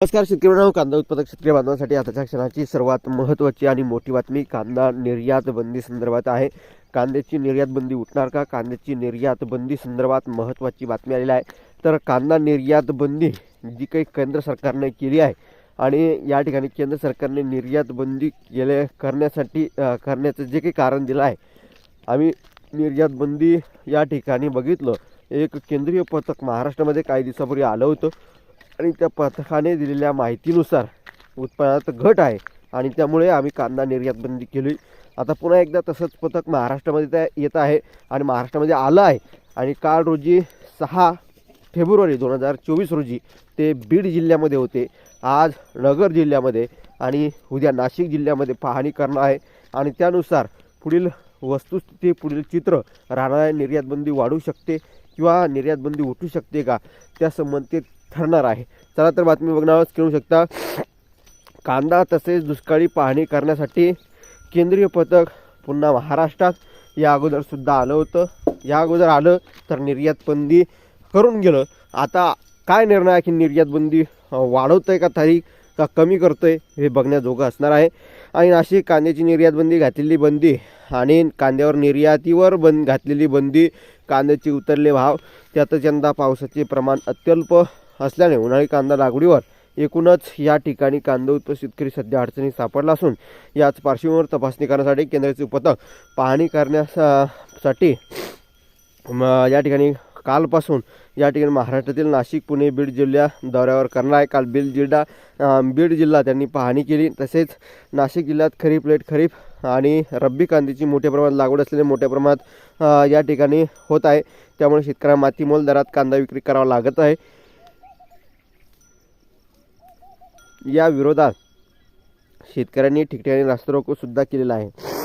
नमस्कार शेतकरी बांधव कांदा उत्पादक शेतकरी बांधवांसाठी आताच्या क्षणाची सर्वात महत्त्वाची आणि मोठी बातमी कांदा निर्यात बंदी संदर्भात आहे. कांद्याची निर्यात बंदी उठणार का? कांद्याची निर्यात बंदी संदर्भात महत्त्वाची बातमी आलेली आहे. तर कांदा निर्यात बंदी जी काही केंद्र सरकारने केली आहे आणि या ठिकाणी केंद्र सरकारने निर्यात बंदी केले करण्यासाठी करण्याचं जे काही कारण दिलं आहे. आम्ही निर्यात बंदी या ठिकाणी बघितलं. एक केंद्रीय पथक महाराष्ट्रामध्ये काही दिवसापूर्वी आलं होतं. आणि त्या पथकाने दिलेल्या माहितीनुसार उत्पादनात घट आहे. आणि त्यामुळे आम्ही कांदा निर्यात बंदी केली. आता पुन्हा एकदा तसंच पथक महाराष्ट्रामध्ये त्या येत आहे आणि महाराष्ट्रामध्ये आलं आहे. आणि काल रोजी सहा फेब्रुवारी दोन हजार चोवीस रोजी ते बीड जिल्ह्यामध्ये होते. आज नगर जिल्ह्यामध्ये आणि उद्या नाशिक जिल्ह्यामध्ये पाहणी करणार आहे. आणि त्यानुसार पुढील वस्तुस्थिती पुढील चित्र राहणाऱ्या निर्यातबंदी वाढू शकते किंवा निर्यातबंदी उठू शकते का? त्या संबंधित ठरणार आहे. चला तर बातमी बघणार खेळू शकता. कांदा तसेच दुष्काळी पाहणी करण्यासाठी केंद्रीय पथक पुन्हा महाराष्ट्रात. या अगोदरसुद्धा आलं होतं. या अगोदर आलं तर निर्यात बंदी करून गेलं. आता काय निर्णय आहे की निर्यात बंदी वाढवतं आहे का तारीख का कमी करतो आहे हे बघण्याजोगं असणार आहे. आणि नाशिक कांद्याची निर्यात बंदी घातलेली बंदी आणि कांद्यावर निर्यातीवर बंद घातलेली बंदी कांद्याचे उतरले भाव त्यातच यंदा पावसाचे प्रमाण अत्यल्प असल्याने उन्हाळी कांदा लागवडीवर एकूणच या ठिकाणी कांदा उत्पादक शेतकरी सध्या अडचणीत सापडला असून याच पार्श्वभूमीवर तपासणी करण्यासाठी केंद्राचे पथक पाहणी करण्यासाठी या ठिकाणी कालपासून या ठिकाणी महाराष्ट्रातील नाशिक पुणे बीड जिल्ह्या दौऱ्यावर करणार आहे. काल बीड जिल्हा बीड जिल्हा त्यांनी पाहणी केली. तसेच नाशिक जिल्ह्यात खरीप लेट खरीप आणि रब्बी कांद्याची मोठ्या प्रमाणात लागवड असल्याने मोठ्या प्रमाणात या ठिकाणी होत आहे. त्यामुळे शेतकऱ्यांना मातीमोल दरात कांदा विक्री करावा लागत आहे. या विरोधात शेतकऱ्यांनी ठिकठिकाणी रास्तारोको सुद्धा केलेला आहे.